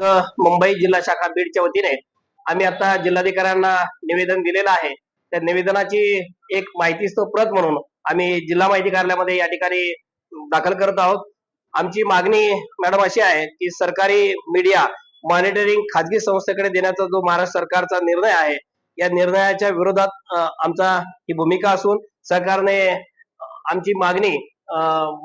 मुंबई जिल्हा शाखा बीडच्या वतीने आम्ही आता जिल्हाधिकाऱ्यांना निवेदन दिलेलं आहे. त्या निवेदनाची एक माहिती प्रत म्हणून आम्ही जिल्हा माहिती कार्यालयामध्ये या ठिकाणी दाखल करत आहोत. आमची मागणी मॅडम अशी आहे की सरकारी मीडिया मॉनिटरिंग खाजगी संस्थेकडे देण्याचा जो महाराष्ट्र सरकारचा निर्णय आहे या निर्णयाच्या विरोधात आमचा ही भूमिका असून सरकारने आमची मागणी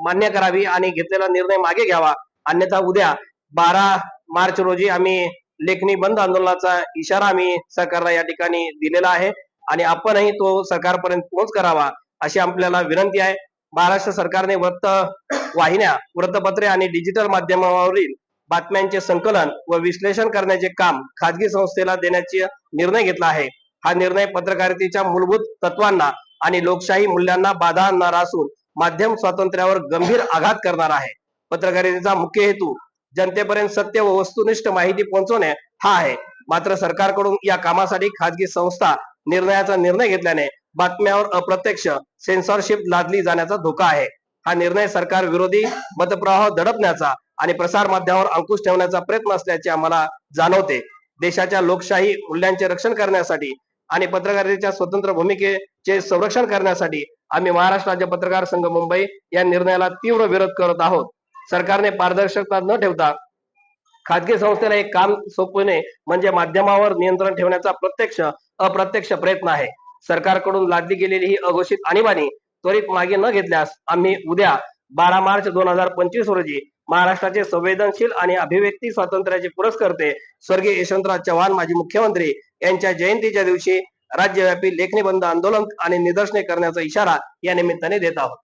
मान्य करावी आणि घेतलेला निर्णय मागे घ्यावा. अन्यथा उद्या बारा मार्च रोजी आम्ही लेखणी बंद आंदोलनाचा इशारा आम्ही सरकारला या ठिकाणी दिलेला आहे. आणि आपणही तो सरकारपर्यंत पोहोच करावा अशी आपल्याला विनंती आहे. महाराष्ट्र सरकारने वृत्त वाहिन्या वृत्तपत्रे आणि डिजिटल माध्यमावरील बातम्यांचे संकलन व विश्लेषण करण्याचे काम खाजगी संस्थेला देण्याचे निर्णय घेतला आहे. हा निर्णय पत्रकारितेच्या मूलभूत तत्वांना आणि लोकशाही मूल्यांना बाधा आणणारा असून माध्यम स्वातंत्र्यावर गंभीर आघात करणार आहे. पत्रकारितेचा मुख्य हेतू जनतेपर्यंत सत्य व वस्तुनिष्ठ माहिती पोहोचवणे हा आहे. मात्र सरकारकडून या कामासाठी खाजगी संस्था निर्णयाचा निर्णय घेतल्याने बातम्यावर अप्रत्यक्ष सेन्सॉरशिप लादली जाण्याचा धोका आहे. हा निर्णय सरकार विरोधी मतप्रवाह दडपण्याचा आणि प्रसार माध्यमावर अंकुश ठेवण्याचा प्रयत्न असल्याचे आम्हाला जाणवते. देशाच्या लोकशाही मूल्यांचे रक्षण करण्यासाठी आणि पत्रकारितेच्या स्वतंत्र भूमिकेचे संरक्षण करण्यासाठी आम्ही महाराष्ट्र राज्य पत्रकार संघ मुंबई या निर्णयाला तीव्र विरोध करत आहोत. सरकारने पारदर्शकता न ठेवता खाजगी संस्थेला एक काम सोपविणे म्हणजे माध्यमावर नियंत्रण ठेवण्याचा प्रत्यक्ष अप्रत्यक्ष प्रयत्न आहे. सरकारकडून लादली गेलेली ही अघोषित आणीबाणी त्वरित मागे न घेतल्यास आम्ही उद्या बारा मार्च दोन हजार पंचवीस रोजी महाराष्ट्राचे संवेदनशील आणि अभिव्यक्ती स्वातंत्र्याचे पुरस्कर्ते स्वर्गीय यशवंतराव चव्हाण माजी मुख्यमंत्री यांच्या जयंतीच्या दिवशी राज्यव्यापी लेखणी बंद आंदोलन आणि निदर्शने करण्याचा इशारा या निमित्ताने देत आहोत.